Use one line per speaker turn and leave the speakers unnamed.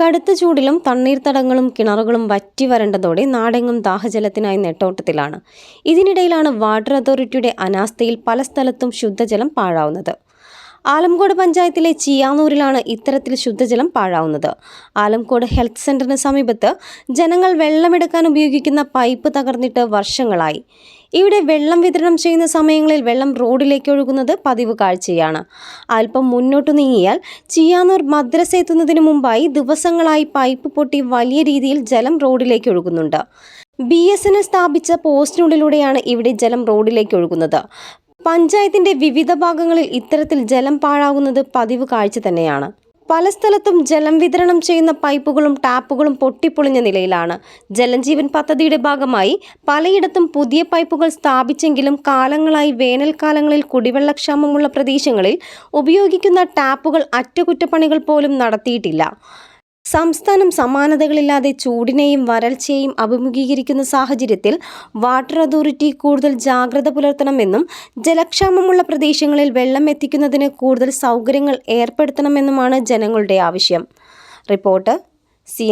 കടുത്ത ചൂടിലും തണ്ണീർത്തടങ്ങളും കിണറുകളും വറ്റി വരണ്ടതോടെ നാടെങ്ങും ദാഹജലത്തിനായി നെട്ടോട്ടത്തിലാണ്. ഇതിനിടയിലാണ് വാട്ടർ അതോറിറ്റിയുടെ അനാസ്ഥയിൽ പല സ്ഥലത്തും ശുദ്ധജലം പാഴാവുന്നത്. ആലംകോട് പഞ്ചായത്തിലെ ചിയാനൂരിലാണ് ഇത്തരത്തിൽ ശുദ്ധജലം പാഴാവുന്നത്. ആലംകോട് ഹെൽത്ത് സെന്ററിന് സമീപത്ത് ജനങ്ങൾ വെള്ളമെടുക്കാൻ ഉപയോഗിക്കുന്ന പൈപ്പ് തകർന്നിട്ട് വർഷങ്ങളായി. ഇവിടെ വെള്ളം വിതരണം ചെയ്യുന്ന സമയങ്ങളിൽ വെള്ളം റോഡിലേക്ക് ഒഴുകുന്നത് പതിവ് കാഴ്ചയാണ്. അല്പം മുന്നോട്ട് നീങ്ങിയാൽ ചിയാനൂർ മദ്രസ എത്തുന്നതിന് മുമ്പായി ദിവസങ്ങളായി പൈപ്പ് പൊട്ടി വലിയ രീതിയിൽ ജലം റോഡിലേക്ക് ഒഴുകുന്നുണ്ട്. ബി എസ് എൻ എൽ സ്ഥാപിച്ച പോസ്റ്റിനുള്ളിലൂടെയാണ് ഇവിടെ ജലം റോഡിലേക്ക് ഒഴുകുന്നത്. പഞ്ചായത്തിന്റെ വിവിധ ഭാഗങ്ങളിൽ ഇത്തരത്തിൽ ജലം പാഴാകുന്നത് പതിവ് കാഴ്ച തന്നെയാണ്. പല സ്ഥലത്തും ജലം വിതരണം ചെയ്യുന്ന പൈപ്പുകളും ടാപ്പുകളും പൊട്ടിപ്പൊളിഞ്ഞ നിലയിലാണ്. ജലജീവൻ പദ്ധതിയുടെ ഭാഗമായി പലയിടത്തും പുതിയ പൈപ്പുകൾ സ്ഥാപിച്ചെങ്കിലും കാലങ്ങളായി വേനൽക്കാലങ്ങളിൽ കുടിവെള്ളക്ഷാമമുള്ള പ്രദേശങ്ങളിൽ ഉപയോഗിക്കുന്ന ടാപ്പുകൾ അറ്റകുറ്റപ്പണികൾ പോലും നടത്തിയിട്ടില്ല. സംസ്ഥാനം സമാനതകളില്ലാതെ ചൂടിനെയും വരൾച്ചയെയും അഭിമുഖീകരിക്കുന്ന സാഹചര്യത്തിൽ വാട്ടർ അതോറിറ്റി കൂടുതൽ ജാഗ്രത പുലർത്തണമെന്നും ജലക്ഷാമമുള്ള പ്രദേശങ്ങളിൽ വെള്ളം എത്തിക്കുന്നതിന് കൂടുതൽ സൗകര്യങ്ങൾ ഏർപ്പെടുത്തണമെന്നുമാണ് ജനങ്ങളുടെ ആവശ്യം. Report C